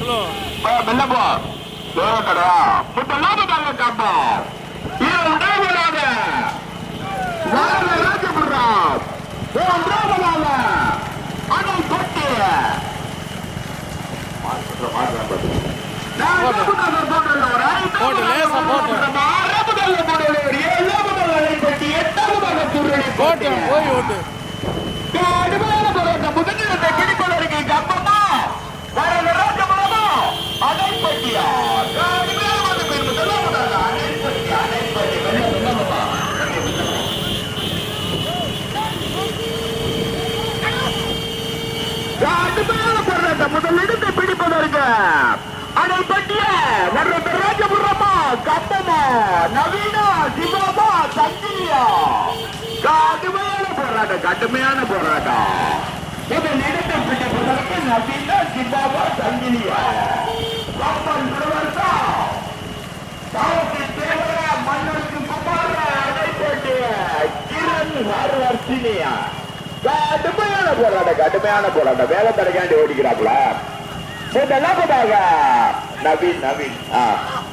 Slow மெல்ல போ. காப்பா இரண்டாவதாக வார ராஜபுரம் மூன்றாவதாக அனல் தொட்டு போட்டு, லேசா போட்டு. போட்டு போய் ஓட்டு கடுமையான போராட்டம் முதலிடத்தை பிடிப்பதற்கு கம்பமா வரதராஜபுரமா அணைப்பட்டியா கடுமையான பேர் முதலாவதாக அணைப்பட்டி அணைப்பட்டி வெள்ள வெள்ளமா கடுமையான போராட்டம் முதலிடத்தை பிடிப்பதற்கு அணைப்பட்டிய கம்பமா நவீனா சிவமா சந்தியா? கடுமையான போராட்டம் கடுமையான போராட்டம். முதல் இடத்தை பிடிப்பதற்கு நவீனா சிவாபா சங்கிலியா கம்பம் நிறுவனத்தா தாவத்தி தேவர மன்னருக்கு குமார அடைப்பட்டு கிரண் ஹர்வர்ஷினியா கடுமையான போராட்டம் கடுமையான போராட்டம். வேலை தடைக்காண்டி ஓடிக்கிறாப்புல. முதலாவதாக நவீன் நவீன். ஆ.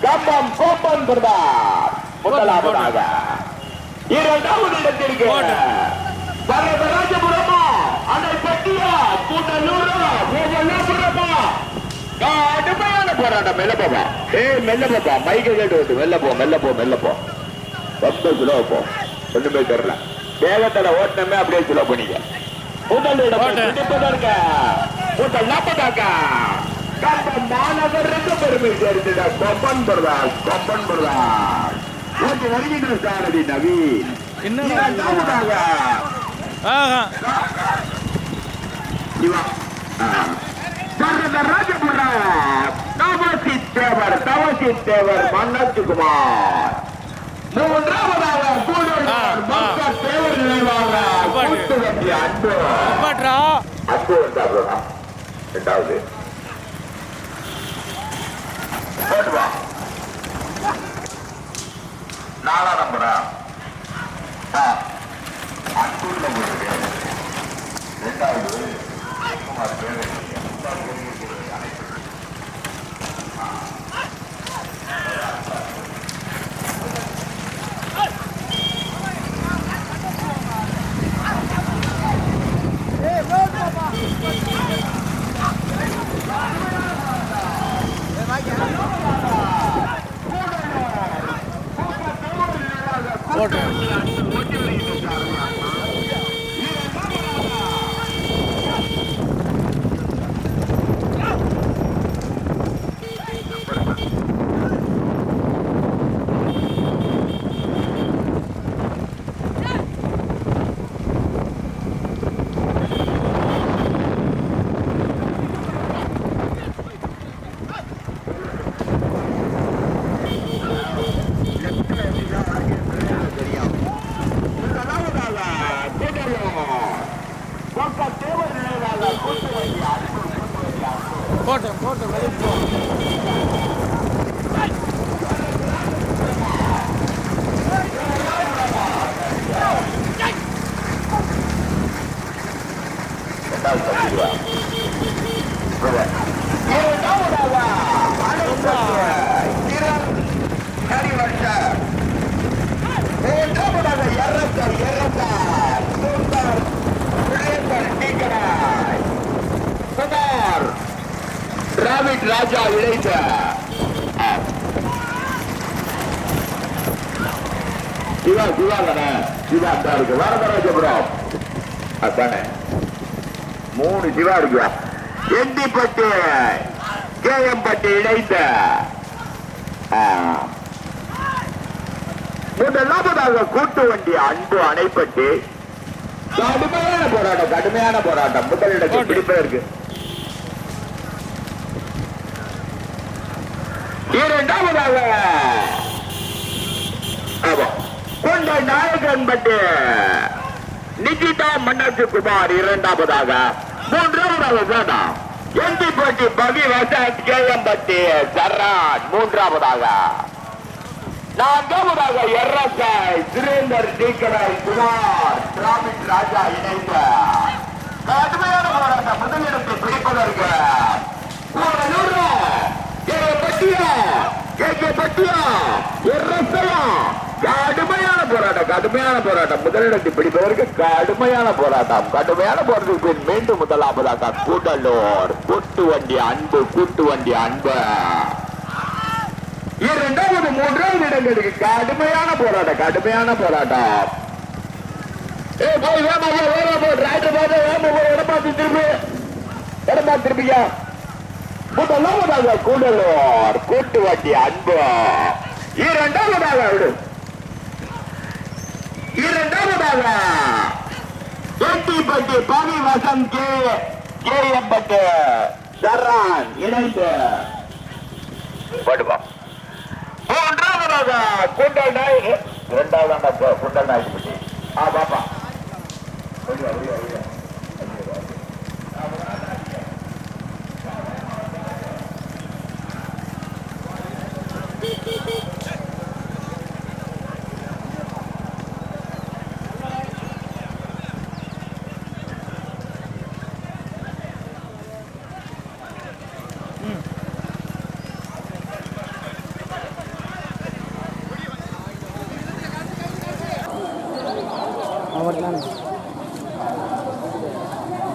கம்பம் கோப்பம் பிரதாப் முதலாவதாக. இரண்டாவது இடத்திற்கு. வரதராஜபுரமா அணைப்பட்டியா கூட்டலூரா மூவலாபுரமா கடுமையான போராட்டம் மெல்ல போப்பா. ஏய் மெல்ல போப்பா. மைக்க கேட்டு விட்டு மெல்ல போ மெல்ல போ மெல்ல போ. ரொம்ப சுலோ போ. ஒண்ணுமே தெரியல. வேகத்துல ஓட்டமே அப்படியே சுலோ பண்ணிக்க. முதல் இடம். பிடிப்பதற்கு முதல் நாற்பதாக்க. மாநகருக்கு பெருமை சேர்த்துட கொம்பன் பிரதாஸ் கொம்பன் பிரதாஸ் ஓட்டி வருகின்ற சாரதி நவீன்? இரண்டாவதாக தவசி தேவர் தவசி தேவர் மன்னத்துக்குமார் மூன்றாவதாக கூடலூர் ஆ, ஆ. மக்கள் தேவர் நினைவாக பாட்டு. கூட்டுவண்டி அன்பு அன்பு ரெண்டாவது போட்டு வா நாலா நம்பரா அன்புள்ள முருகே ரெண்டாவது. குமார் பேரு போட்டு போட்டு போட்டு வெளியே போ. டிராவிட் ராஜா இழைத்த சிவா சிவா தானே? சிவா தான் இருக்கு. வரதராஜபுரம் அதானே மூணு சிவா இருக்கு. எண்டிப்பட்டு கேஎம்பட்டு இணைந்த. முதலாவதாக கூட்டு வண்டி அன்பு அணைப்பட்டு. கடுமையான போராட்டம் கடுமையான போராட்டம். முதலிடத்தில். பிடிப்பதற்கு. இரண்டாவதாக. ஆமா. கொண்ட நாயகன் பட்டு. நிகிதா மன்னர்ஜி குமார் இரண்டாவதாக. மூன்றாவதாக வேண்டாம். எந்திப்பட்டி பவி வசந்த் கேஎம்பட்டி சர்ராஜ் மூன்றாவதாக. நான்காவதாக எர்ரசாய் சுரேந்தர் டீக்கராய் குமார் திராவிட் ராஜா இணைந்த. கடுமையான போராட்டம் முதலிடத்தை பிடிப்பதற்கு. ஒரு கூடலூர் கட்டியா எரசையா கடுமையான போராட்டம் கடுமையான போராட்டம். முதலிடத்தை பிடிப்பதற்கு கடுமையான போராட்டம். கடுமையான போராட்டத்துக்கு பின் மீண்டும் முதலாவதாக கூடலூர் கூட்டு வண்டி அன்பு கூட்டு வண்டி அன்பு. இரண்டாவது மூன்றாவது இடங்களுக்கு கடுமையான போராட்டம் கடுமையான போராட்டம். ஏய் போய் வேமா போ வேமா போய் டிரைவர் போய் வேமா போ இடமா திரும்பி. இடமா திரும்பியா முதலாவதாக கூடலூர் கூட்டு வண்டி அன்பு. இரண்டாவதாக விடு. இரண்டாவதாக எட்டிப்பட்டி பனி வசந்த் கே கே சரண் இணைந்து. படுவா மூன்றாவதாக குண்டல் நாய் இரண்டாவதாக குண்டல் நாயக் பட்டி. ஆ பாப்பா.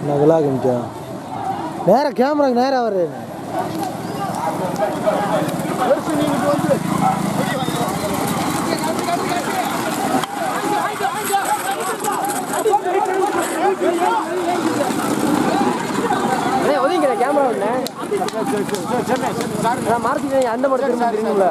வெளியா, வெளியா, வெளியா. நகலா கமிச்சா நேரா கேமராக்கு நேரா வரு ஒதுங்கிற கேமரா ஒண்ணு மார்த்தி அந்த மட்டும் தெரியுங்களா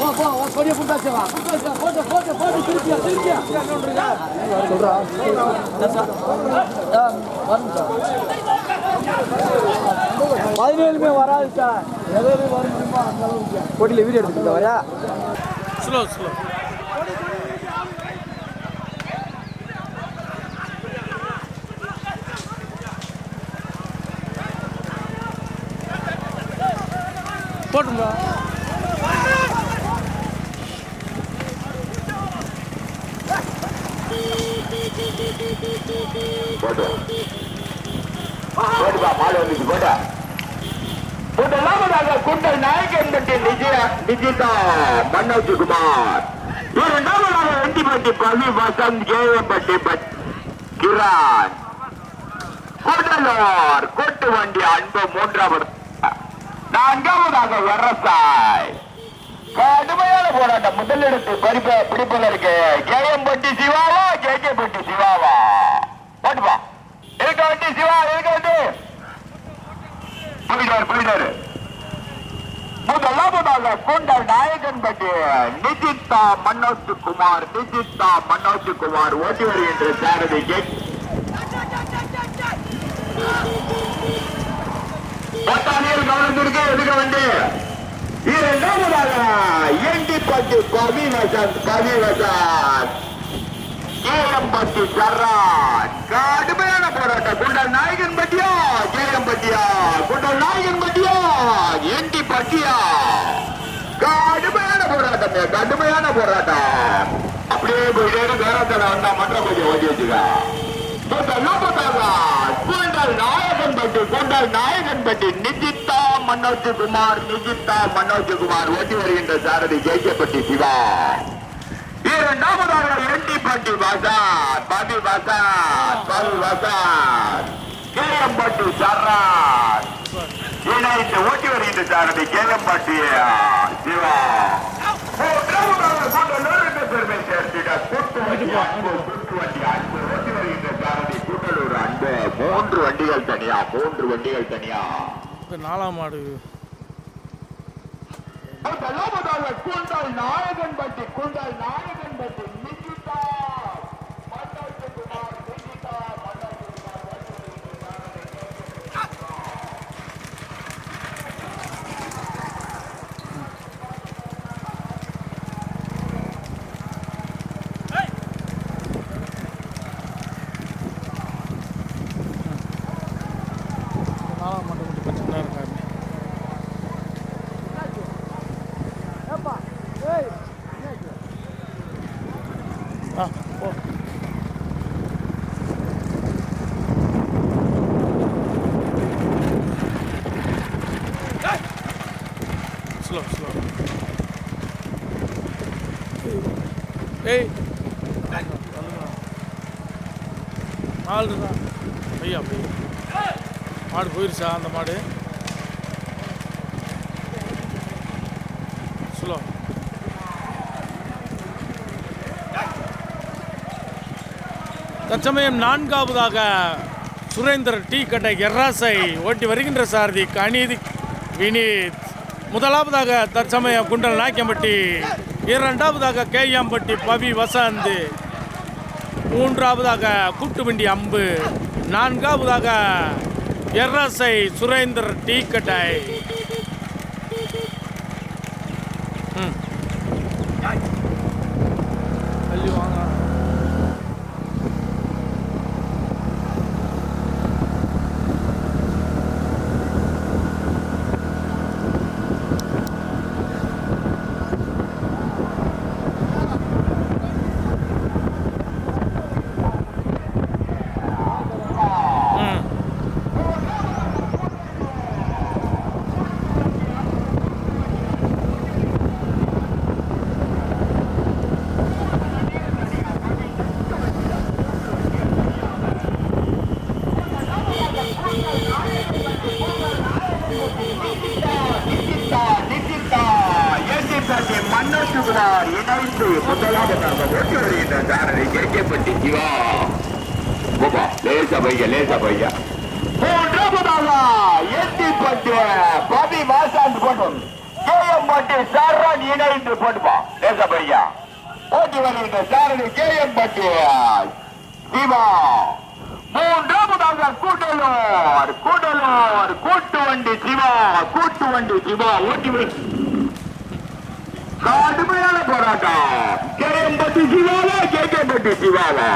போட்டா மாடு பதினேழுமே வராது சார். எதோ வர முடியுமா அந்த அளவுக்கு போட்டியில் வீடியோ எடுத்துக்கிட்ட வரா ஸ்லோ ஸ்லோ போட்டுங்களா போட்டு. போட்டுப்பா மாடு வந்துச்சு போட்டா. முதலாவதாக குண்டல் நாயகன் பட்டி நிஜய நிஜிதா மன்னோஜி குமார். இரண்டாவதாக வெண்டிப்பட்டி பவி வசந்த் கேவம்பட்டி கிரான் கூடலூர் கூட்டு வண்டி அன்பு மூன்றாவது நான்காவதாக வரசாய் கடுமையான போராட்டம். முதலிடத்து பறிப்ப பிடிப்பதற்கு கேஎம்பட்டி சிவாவா கேகேபட்டி சிவாவா? போட்டுப்பா இருக்க வண்டி சிவா இருக்க வண்டி போயிட்டாரு போயிட்டாரு முதலாவதாக கூண்டல் நாயகன் பட்டி நிஜித்தா மனோஜ் குமார் நிஜித்தா மனோஜ் குமார் ஓட்டி வருகின்ற சாரதி கேட் பத்தானியல் கவனத்திற்கு எதுக்க வந்து இரண்டாவதாக எண்டிப்பட்டு கவி வசந்த் கவி வசந்த். கேஎம்பட்டி சர்ரான் கடுமையான போராட்டம் குண்டல் நாயகன் பட்டியா? கேஎம்பட்டியா குண்டல் நாயகன் பட்டியா? எண்டி பட்டியா கடுமையான போராட்டம் கடுமையான போராட்டம். அப்படியே போயிட்டே வேறத்தட வந்தா மற்ற கொஞ்சம் ஓட்டி வச்சுக்க. கொண்டால் நாயகன் பட்டி கொண்டால் நாயகன் பட்டி நிஜித்தா மனோஜ்குமார் நிஜித்தா மனோஜ்குமார் ஓட்டி வருகின்ற சாரதி ஜெயிக்கப்பட்டி சிவா. இரண்டாவதாக எண்டி பட்டி பசார் பாபி பசார் பாபி பசார் கேஎம்பட்டி சர்ரார். இணைந்து ஓட்டி வருகின்ற சாரதி கேளம்பட்டி சிவா. மூன்றாவதாக கூட்டலூருக்கு பெருமை சேர்த்திட கூட்டு வண்டி மூன்று வண்டிகள் தனியா மூன்று வண்டிகள் தனியா? நாலாம் மாடு நாயகன் பட்டி கூந்தால் நாயகன் பட்டி. ஏய். மாடு தான். ஐயா போய் மாடு போயிருச்சா அந்த மாடு? ஸ்லோ தற்சமயம் நான்காவதாக சுரேந்தர் டீ கடை எர்ராசை ஓட்டி வருகின்ற சாரதி கணிதி வினீத். முதலாவதாக தற்சமயம் குண்டல் நாய்க்கம்பட்டி இரண்டாவதாக கேஎம்பட்டி பவி வசந்த். மூன்றாவதாக கூட்டுவண்டி அம்பு. நான்காவதாக எர்ராசை சுரேந்தர் டீ கட்டாய் முதலாவதாக ஓட்டி வருகின்ற சாரதி கேட்கப்பட்டி சிவா பாபா லேசா பையா லேசா பையா மூன்றாவதாக ஏசிபட்டி பவி வாசாந்து இணைந்து போட்டுப்பா லேசா பையா ஓட்டி வருகின்ற சாரதி சிவா மூன்றாவதாக கூட்டலூர் கூட்டலூர் கூட்டு வண்டி சிவா கூட்டு வண்டி சிவா ஓட்டி வை- கடுமையான போராட்டம். கேஎம்பட்டி சிவாவா கேகேம்பட்டி சிவாலா.